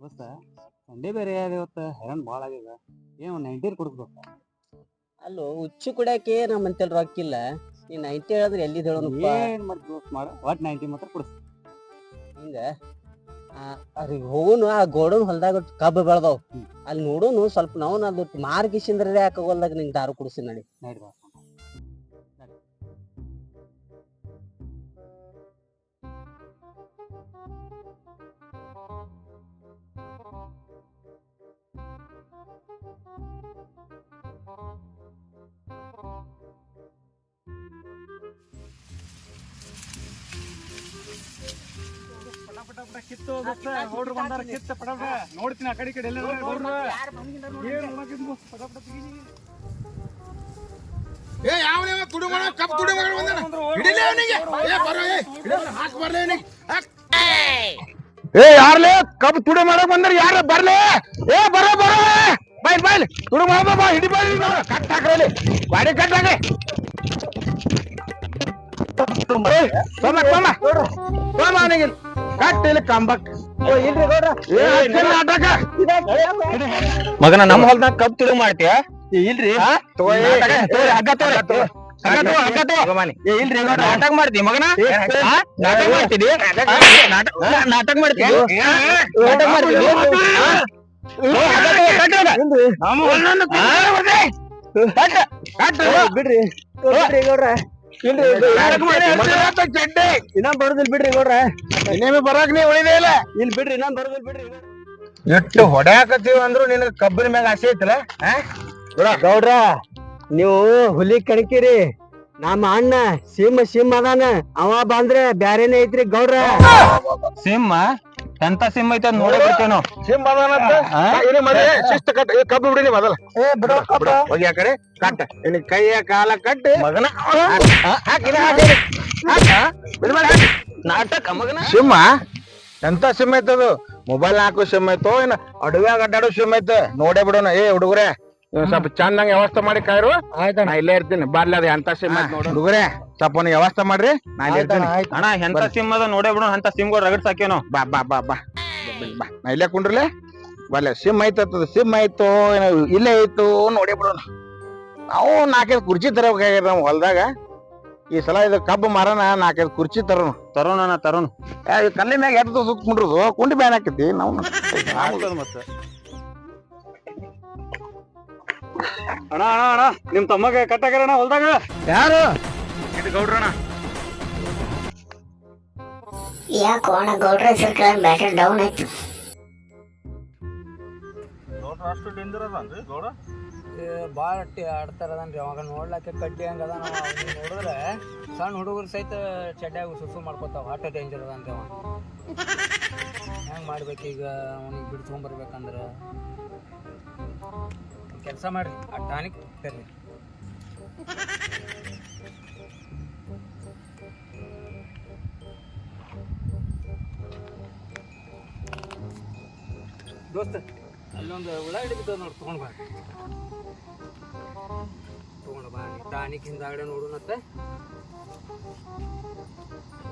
ದೋಸ್ತ ಸಂಡೇ ಬೇರೆ ಯಾರು ಇವತ್ತು ಹೆರನ್ ಭಾಳ ಆಗ್ಯದ. ಏನು ನೈಂಟೀರ್ ಕೊಡ್ಬೇಕು ಅಲ್ಲೋ ಹುಚ್ಚು ಕುಡಿಯಾಕೆ ನಮ್ಮ ಅಂತೇಳಿ ರೊಕ್ಕಿಲ್ಲ ನೀ ನೈಂಟಿ ಹೇಳಿದ್ರೆ ಎಲ್ಲಿ ಹೇಳೋನು ಏನು ಮಾಡಿ ದೋಸ್ತ್ ಮಾಡ ಒಟ್ ನೈಂಟಿ ಮಾತ್ರ ಕೊಡಿಸ್. ಹಿಂಗೆ? ಅವ್ರಿಗೆ ಹೋಗುನು ಆ ಗೋಡನ್ ಹೊಲ್ದಾಗ ಕಬ್ಬು ಬೆಳ್ದಾವ್. ಅಲ್ಲಿ ನೋಡೋನು ಸ್ವಲ್ಪ ನಾವು ಅದು ಮಾರ್ಗಿಸಿಂದ್ರೆ ಯಾಕೆ ಹೊಲ್ದಾಗ ನಿಂಗೆ ದಾರು ಕುಡಿಸಿ ನಡಿ. ನಡಿ ದೋಸ್ತ ಕಿತ್ತು ಗೌಡ್ರು ಬಂದಾರ ಕಿತ್ತ ಪಟ ನೋಡ್ತೀನಿ ಆ ಕಡೆ ಕಡೆ ಎಲ್ಲ ಗೌಡ್ರು ಏನು ಏ ಯಾವ ತುಡು ಮಾಡ ಕಪ್ ತುಡು ಮಾಡ ಬಂದಾನ? ಹಿಡಿಲೇ ಅವನಿಗೆ. ಏ ಬರೋ ಏ ಹಾಕ್ ಬರ್ಲೇ ಅವನಿಗೆ. ಏ ಯಾರ್ಲೇ? ಕಪ್ ತುಡು ಮಾಡಕ್ ಬಂದ್ರ ಯಾರ ಬರ್ಲೇ? ಏ ಬರೋ ಬರೋ ಬೈಲ್ ಬೈಲ್. ತುಡು ಮಾಡ ಬಾ ಹಿಡಿ ಬೈಲ್ ಕಟ್ ಹಾಕ್ರಲ್ಲಿ ಗಾಡಿ ಕಟ್ ಹಾಕ್ರಿ. ತೊಂಬ ತೊಂಬ ತೊಂಬ ಅವನಿಗೆ. ಕಟ್ ಇಲ್ಲಿ ಕಂಬಕ್ ಏ ಹಚ್ಚಿಲ್ಲ ನಾಟಕ ಮಗನ ನಮ್ಮ ಹೊಲ್ದಾಗ ಕಬ್ ತಿಳು ಮಾಡ್ತೀಯ ಇಲ್ರಿ ಹಗ್ಗ ತೋರಿ ಇಲ್ರಿ ನಾಟಕ ಮಾಡ್ತಿ ಮಗನ? ನಾಟಕ ಮಾಡ್ತಿದಿ ನಾಟಕ ನಾಟಕ ಬಿಡ್ರಿ ಗೌಡ್ರ ಚಡ್ಡಿ ಇನ್ನ ಬರೋದಿಲ್ ಬಿಡ್ರಿ ಗೌಡ್ರ. ಇನ್ನೇಮಿ ಬರಾಕ್ ನೀ ಉಳಿದೇ ಇಲ್ಲ. ಇಲ್ಲಿ ಬಿಡ್ರಿ ಇನ್ನ ಬರೋದಿಲ್ ಬಿಡ್ರಿ ಎಷ್ಟು ಹೊಡ್ಯಾಕತ್ತೀವಿ ಅಂದ್ರು ನಿನಗ ಕಬ್ಬಿನ ಮ್ಯಾಗ ಆಸೆ ಐತಲ್ಲ ಗೌಡ್ರ ನೀವು ಹುಲಿ ಕಣಕಿರಿ. ನಮ್ಮ ಅಣ್ಣ ಸಿಂಹ ಸಿಂಹ ಅದಾನ. ಅವ ಬಂದ್ರೆ ಬ್ಯಾರೇನೆ ಐತ್ರಿ ಗೌಡ್ರ. ಸಿಂಹ? ಎಂತ ಸಿಂಹ ಐತೆ ನೋಡೇ ಬಿಡ್ತೇನೋ ಸಿಂಹ ಅದಾನಂತ ಇನಿ ಮರಿ ಶಿಸ್ತ ಕಟ್ ಕಬ್ಬು ಬಿಡಿನಿ ಮೊದಲ ಬಿಡು, ಹೋಗಿ ಆ ಕಡೆ ಕಟ್ ಇನಿ ಕೈಯ ಕಾಲ ಕಟ್ ಮಗನ. ಹಾಕಿನ ಹಾಕಿ. ಹಾಕ. ನಾಟಕ ಮಗನ. ಸಿಂಹ ಎಂತ ಸಿಂಹ ಐತದು ಮೊಬೈಲ್ ಹಾಕೋ ಸಿಂಹ ಐತೋ ಏನ ಅಡವ್ಯಾಗ ಅಡ್ಡಾಡೋ ಸಿಂಹ ಐತೆ? ನೋಡೇ ಬಿಡೋಣ. ಏ ಹುಡುಗರೆ. ಸ್ವಲ್ಪ ಚಂದಂಗ ವ್ಯವಸ್ಥೆ ಮಾಡಿ ಕಾಯ್ರು. ನಾ ಇಲ್ಲೇ ಇರ್ತೀನಿ. ಬರ್ಲಿ ಅದ ಎಂತ ಸಿಮ್ ಹುಡುಗರೇ ನೋಡು. ಹುಡುಗರೆ ಸ್ವಲ್ಪ ವ್ಯವಸ್ಥೆ ಮಾಡ್ರಿ ನಾ ಇಲ್ಲೇ ಇರ್ತೀನಿ. ಅಣ್ಣ ಎಂತ ಅದ ನೋಡೇ ಬಿಡು ಅಂತ ಸಿಮ್ ರಗಡ್ ಸಾಕೇನು ಬಾ ಬಾ ಬಾ ಬಾ. ಬಾ ನಾ ಇಲ್ಲೇ ಕುಂಡ್ರಲೆ? ಬಲ್ಲೆ ಸಿಮ್ ಐತದ ಸಿಮ್ ಐತೋ ಇಲ್ಲೇ ಐತೋ ನೋಡೇ ಬಿಡೋಣ ನಾವು ನಾಲ್ಕೈದು ಕುರ್ಚಿ ತರಬೇಕಾಗ್ಯದ ನಾವು ಹೊಲದಾಗ. ಈ ಸಲ ಇದು ಕಬ್ಬು ಮರನ ನಾಲ್ಕೈದು ಕುರ್ಚಿ ತರೋಣ ತರೋಣ ತರೋಣ ಕಲ್ಲಿ ಮ್ಯಾಗ ಎದ್ದು ಸುತ್ತ ಕುಂಡ್ರದು ಕುಂಡಿ ಬ್ಯಾನ್ ಹಾಕೈತಿ ನಾವು ಮತ್ತೆ. ಅಣ್ಣ ಅಣ್ಣ ಅಣ್ಣ ನಿಮ್ ತಮ್ಮಗೆ ಕಟ್ಟಾಗ್ಯಾರಣ್ಣ ಹೊಲ್ದಾಗ? ಯಾರು? ಇದು ಗೌಡ್ರಣ್ಣ. ಯಾಕೋ ಅಣ್ಣ ಗೌಡ್ರ ಹೆಸರು ಕೇಳಿ ಬ್ಯಾಟರಿ ಡೌನ್ ಆಯ್ತು? ಅಷ್ಟು ಡೇಂಜರ್ ಅದನ್ರಿ ಗೌಡ? ಭಾಳ ಆಡ್ತಾರ ಅದನ್ರಿ ಅವಾಗ ನೋಡ್ಲಕ್ಕೆ ಕಡ್ಡಿ ಹಂಗ ಅದ ನಾವು ನೋಡಿದ್ರೆ ಸಣ್ಣ ಹುಡುಗರು ಸಹಿತ ಚಡ್ಡ್ಯಾಗ ಸುಸು ಮಾಡ್ಕೋತಾವ. ಆಟ ಡೇಂಜರ್ ಅದಾನ್ರಿ ಅವ. ಹೆಂಗ್ ಮಾಡ್ಬೇಕು ಈಗ? ಅವನಿಗೆ ಬಿಡ್ಸ್ಕೊಂಬರ್ಬೇಕಂದ್ರ ಕೆಲಸ ಮಾಡ್ರಿ, ಆ ಟಾನಿಕ್ ತರ್ರಿ ದೋಸ್ತ, ಅಲ್ಲೊಂದು ಉಳ್ಳಾಗಡ್ಡಿ ಬಿದ್ದದ ನೋಡಿ, ತಗೊಂಡ್ ಬಾ. ತಗೊಂಡ್ ಬಾ ಟಾನಿಕ್ ಹಿಂದಾಗಡೆ ನೋಡುನತ್ತೆ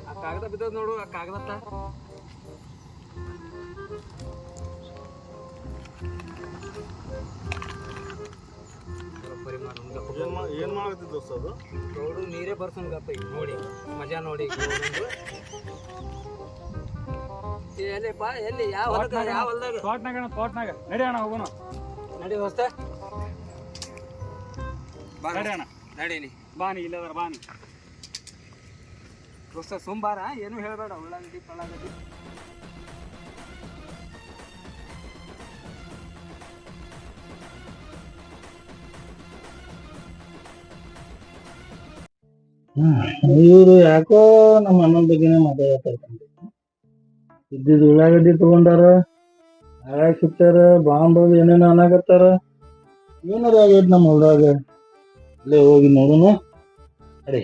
ಆ ಕಾಗದ ಬಿದ್ದದ ನೋಡು, ಆ ಕಾಗದತ್ತ ಏನ್ ದೋಸ್ತ ಅದು? ನೀರೇ ಬರ್ಸೋನ್ ಗಪ್ಪ ಈಗ ನೋಡಿ ಮಜಾ ನೋಡಿ. ಎಲ್ಲಿ ಬಾ ಎಲ್ಲಿ? ಯಾವ ಹೊಲದಾಗ ಯಾವ ಹೊಲದಾಗ? ತೋಟ್ನಾಗ ತೋಟ್ನಾಗ ನಡಿ ಅಣ್ಣ ಹೋಗೋಣ. ನಡಿ ಅಣ್ಣ. ನಡೀನಿ ಬಾನಿ ಇಲ್ಲದಾರ ಬಾನಿ ದೋಸ್ತ ಸೋಮವಾರ ಏನು ಹೇಳಬೇಡ ಉಳ್ಳಾಗಡ್ಡಿ ಪಳ್ಳಾಗಡ್ಡಿ ಇವ್ರು ಯಾಕೋ ನಮ್ಮ ಅಣ್ಣನ ಬಗ್ಗೆನೇ ಮಾತಾಡ್ತಾರೆ ಇದ್ದಿದ್ ಉಳ್ಳಾಗಡ್ಡಿ ತಗೊಂಡಾರ ಹಾಳಾಗ್ ಸಿಕ್ತಾರ ಬಾಂಬ್ ಏನೇನೋ ಅನ್ನಕತ್ತಾರ ಏನಾರ ಆಗೈತೆ ನಮ್ಮ ಹೊಲ್ದಾಗ? ಅಲ್ಲೇ ಹೋಗಿ ನೋಡೋಣ. ಅರೆ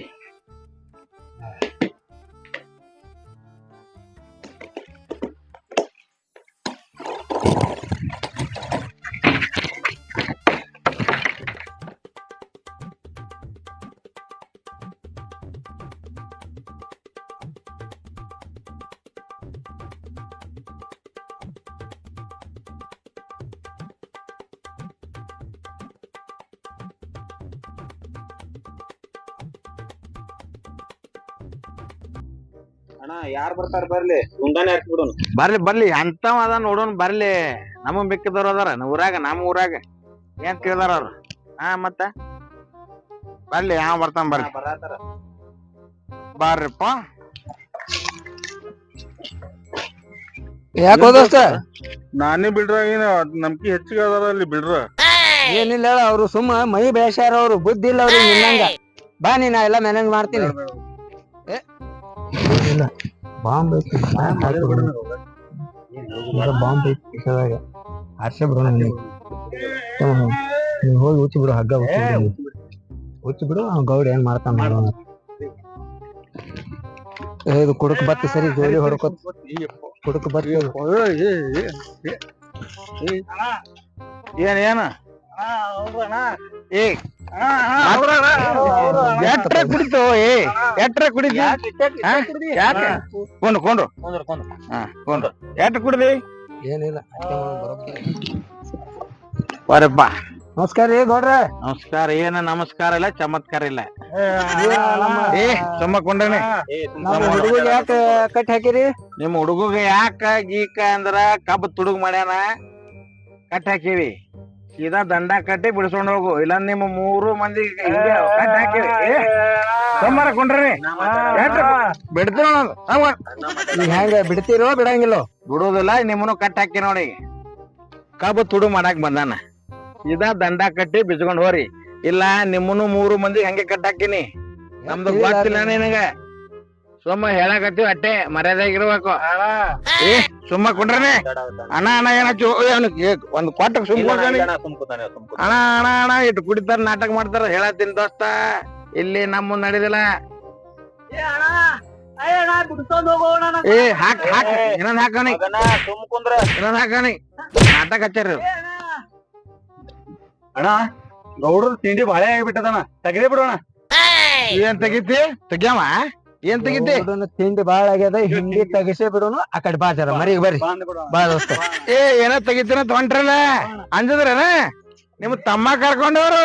ಅಣ್ಣ ಯಾರ್ ಬರ್ತಾರ ಬರ್ಲಿ ಹಾಕಿ ಬರ್ಲಿ ಬರ್ಲಿ ಅಂತವ ಅದ ನೋಡೋಣ ಬರ್ಲಿ. ನಮಗ್ ಮಿಕ್ಕಿದವ್ರು ಅದಾರ ಊರಾಗ ನಮ್ಮ ಊರಾಗ. ಏನ್ ಕೇಳ್ದಾರ ಅವ್ರು? ಹಾ ಮತ್ತ? ಬರ್ಲಿ ಹಾ ಬರ್ತಾನ ಬರ್ಲಿ. ಬರಾತಾರ. ಬರ್ರಿಪ್ಪ. ಯಾಕೋ ನಾನೇ ಬಿಡ್ರ ಏನ ನಂಬಿಕೆ ಹೆಚ್ಚಿಗೆ ಅದಾರ ಅಲ್ಲಿ ಬಿಡ್ರ? ಏನಿಲ್ಲ ಅವ್ರು ಸುಮ್ಮ ಮೈ ಬೇಷಾರ ಅವ್ರು ಬುದ್ಧಿ ಇಲ್ಲ ಅವ್ರಿಗೆ ನಿನ್ನಂಗ. ಬಾ ನೀ ನಾ ಎಲ್ಲ ಮ್ಯಾನೇಜ್ ಮಾಡ್ತೀನಿ. ಬಾಂಬ್ ಬಾಂಬ್ ಹರ್ಷ ಬಿಡೋಣ ನೀವು ಹೋಗಿ ಉಚ್ಚಿ ಬಿಡು ಹಗ್ಗ ಉಚ್ಚಿ ಬಿಡು ಅವ್ನ್ ಗೌಡ ಏನ್ ಮಾಡ್ತಾನ ಮಾಡೋಣ ಏ, ಇದು ಕುಡುಕ್ ಬತ್ತಿ ಸರಿ ಜೋಡಿ ಹೊಡ್ಕೊತ್. ಕುಡುಕ್ ಬತ್ತಿ ಏನ್ ಏನ? ಏ ಎಟ್ರ ಕುಡಿತು ಏ ಎಟ್ರ ಯಾಕೆ ಕೊಂಡು ಕೊಂಡು ಹಾ? ಕೊಂಡು ಎಟ್ರ ಕುಡಿದಿ ಏನಿಲ್ಲ. ಬರಪ್ಪ. ನಮಸ್ಕಾರ ಏ ಗೌಡ್ರ. ನಮಸ್ಕಾರ ಏನ ನಮಸ್ಕಾರ ಇಲ್ಲ ಚಮತ್ಕಾರ ಇಲ್ಲ. ಏ ಸುಮ್ಮ ಕೊಂಡನೆ ನಮ್ಮ ಹುಡುಗ ಯಾಕೆ ಕಟ್ಟಿ ಹಾಕಿರಿ? ನಿಮ್ ಹುಡುಗಗ ಯಾಕ ಗೀಕ ಅಂದ್ರ ಕಬ್ಬ ತುಡುಗ್ ಮಾಡ್ಯಾನ? ಕಟ್ ಹಾಕಿವಿ. ಸೀದಾ ದಂಡ ಕಟ್ಟಿ ಬಿಡಿಸ್ಕೊಂಡ್ ಹೋಗು ಇಲ್ಲ ನಿಮ್ಮ ಮೂರು ಮಂದಿ ಸೋಮವಾರ ಕೊಂಡ್ರಿ ಬಿಡ್ತೀವಿ ನೀವ್ ಹೆಂಗ ಬಿಡ್ತೀರೋ ಬಿಡಂಗಿಲ್ಲೋ ಬಿಡುದಿಲ್ಲ ನಿಮ್ಮನ್ನು ಕಟ್ ಹಾಕಿ ನೋಡಿ ಕಬ್ಬು ತುಡು ಮಾಡಾಕ್ ಬಂದಾನ ಇದ ದಂಡ ಕಟ್ಟಿ ಬಿಚ್ಕೊಂಡ್ ಹೋರಿ ಇಲ್ಲ ನಿಮ್ಮನ್ನು ಮೂರು ಮಂದಿ ಹಂಗೆ ಕಟ್ ಹಾಕಿನಿ ನಮ್ದು ಗೊತ್ತಿಲ್ಲ ನಿನಗ ಸುಮ್ಮ ಹೇಳಕತ್ತೀವಿ ಅಟ್ಟೆ ಮರ್ಯಾದಾಗಿರ್ಬೇಕು. ಏ ಸುಮ್ಮ ಕುಂಡ್ರನೆ. ಅಣ್ಣ ಅಣ್ಣ ಏನಾಚು ಒಂದ್ ಕೊಟ್ಟ ಸುಮ್ ಅಣ್ಣ ಅಣ್ಣ ಅಣ್ಣ ಇಟ್ಟು ಕುಡಿತಾರ ನಾಟಕ ಮಾಡ್ತಾರ ಹೇಳತ್ತಿನ ದೋಸ್ತ. ಇಲ್ಲಿ ನಮ್ಮ ನಡೀದಿಲ್ಲ ನಡೆದಿಲ್ಲ. ಏ ಹಾಕ್ ಹಾಕ್ ಇನ್ನೊಂದ್ ಹಾಕಣಿ ಇನ್ನೊಂದ್ ಹಾಕನಿ ನಾಟಕ ಹಚ್ಚಾರ ಅಣ್ಣ. ಗೌಡ್ರ ತಿಂಡಿ ಬಾಳೆ ಆಗಿಬಿಟ್ಟದಣ್ಣ. ತೆಗೆದೇ ಬಿಡೋಣ ಏನ್ ತೆಗಿತಿ? ತೆಗ್ಯಾವ? ಏನ್ ತೆಗಿತಿ ಗೌಡನ ತಿಂಡಿ ಬಾಳ ಆಗ್ಯದ ಹಿಂಡಿ ತಗಸೇ ಬಿಡೋನು ಆ ಕಡೆ ಬಾ ಜರ ಮರಿಗ್ ಬರ್ರಿ. ಬಾಂದ್ ಬಿಡೋಣ ಬಾ ದೋಸ್ತ. ಏ ಏನ ತೆಗಿತೀನ ತೊಂಟ್ರಲ್ಲ ಅಂಜದ್ರನ? ನಿಮ್ ತಮ್ಮ ಕರ್ಕೊಂಡವ್ರು?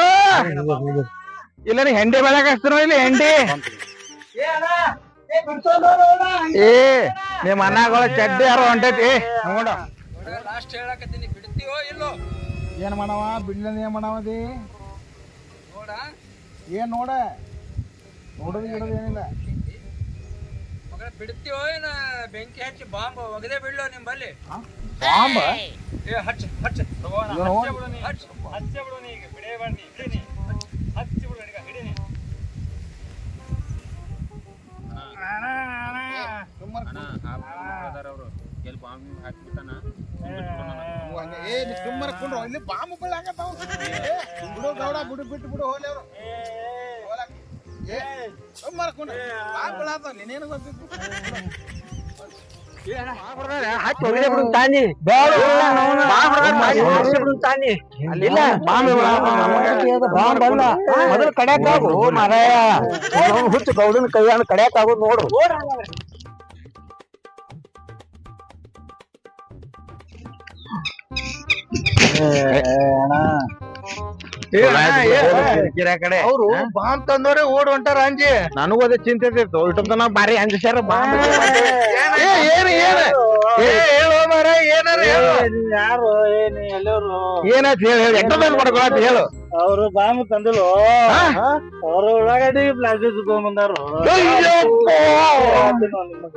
ಇಲ್ಲ ನೀ ಹೆಂಡಿ ಬೆಳಕ್ ಹಚ್ತಾರೋ ಇಲ್ಲಿ ಹೆಂಡಿ. ಏ ನಿಮ್ ಅನ್ನಗಳ ಚಡ್ಡಿ ಯಾರು ಹೊಂಟೈತಿ. ನೋಡ. ಲಾಸ್ಟ್ ಹೇಳಕತ್ತೀನಿ ಬಿಡ್ತೀವೋ ಇಲ್ಲೋ? ಏನ್ ಮಾಡವ? ಬಿಡ್ಲ ಏನ್ ಮಾಡವದಿ ನೋಡ. ಏನ್ ನೋಡ? ನೋಡೋದು ಏನಿಲ್ಲ. ಬಿಡ್ತೀವೋ ಏನ ಬೆಂಕಿ ಹಚ್ಚಿ ಬಾಂಬ್ ಒಗದೇ ಬಿಡ್ಲೋ ನಿಂಬಲ್ಲಿ? ಬಾಂಬ್? ಏ ಹಚ್ಚ ಹಚ್ಚ. ಹಚ್ಚ ಹಚ್ಚೆ ಬಿಡು ನೀ ಈಗ. ಬಿಡೇ ಬನ್ನಿ ಹಿಡಿನಿ ಹಚ್ಚಿ ಬಿಡು ನನಗ ಹಿಡಿನಿ ಏ ಸುಮ್ಮನೆ ಕೊಂಡ್ರು ಇಲ್ಲಿ ಬಾಂಬ್ ಬೀಳಾಕತ್ತಾವ ಬಿಡು ಗೌಡ ಬಿಡು ಬಿಟ್ಟು ಬಿಡು ಹೋಲಿ ಅವರು. ಏ ಸುಮ್ಮನೆ ಕೊಂಡ್ರು ಬಾಂಬ್ ಬೀಳಾತಾವ ನೀನೇನು ಗೊತ್ತಿತ್ತು ಹಚ್ಚ ಒಗದೇ ಬಿಡು ತಾನಿ ತಾನಿ ಅಲ್ಲಿಲ್ಲ ಬಾಂಬ್ ಬಾಂಬ್ ಅಲ್ಲ ಮೊದಲು ಕಡ್ಯಾಕ್ ಆಗು ಮಾರಾಯ ಅವ್ನು ಹುಚ್ಚು ಗೌಡನ ಕೈಯಾನ ಕಡ್ಯಾಕ್ ಆಗೋದು ನೋಡು ಕಡೆ. ಅವ್ರು ಬಾಂಬ್ ತಂದವ್ರೆ ಓಡ್ ಹೊಂಟಾರ ಅಂಜಿ ನನಗೂ ಅದೇ ಚಿಂತೆ ಇತ್ತು. ಇಟ್ಟಂತ ನಾವು ಬಾರಿ ಅಂಜಿಸ್ಯಾರ ಬಾಂಬ್. ಏ ಏನು ಏನು? ಏ ಹೇಳೋ ಮಾರ ಏನಾರ ಹೇಳು. ಯಾರು? ಏನ್ ಎಲ್ಲರೂ? ಏನಾಯ್ತು ಹೇಳು ಹೇಳು. ಎಟ್ಟದಲ್ಲಿ ಮಾಡ್ಕೊಳತ್ ಹೇಳು. ಅವ್ರು ಬಾಂಬ್ ತಂದಿಲ್ಲ ಹಾ? ಅವ್ರು ಉಳ್ಳಾಗಡ್ಡಿ ಪ್ಲಾಸ್ಟಿಕ್ ತಗೊಂಡ್ಬಂದಾರು ಅಯ್ಯಪ್ಪ. ನಿಮಗ.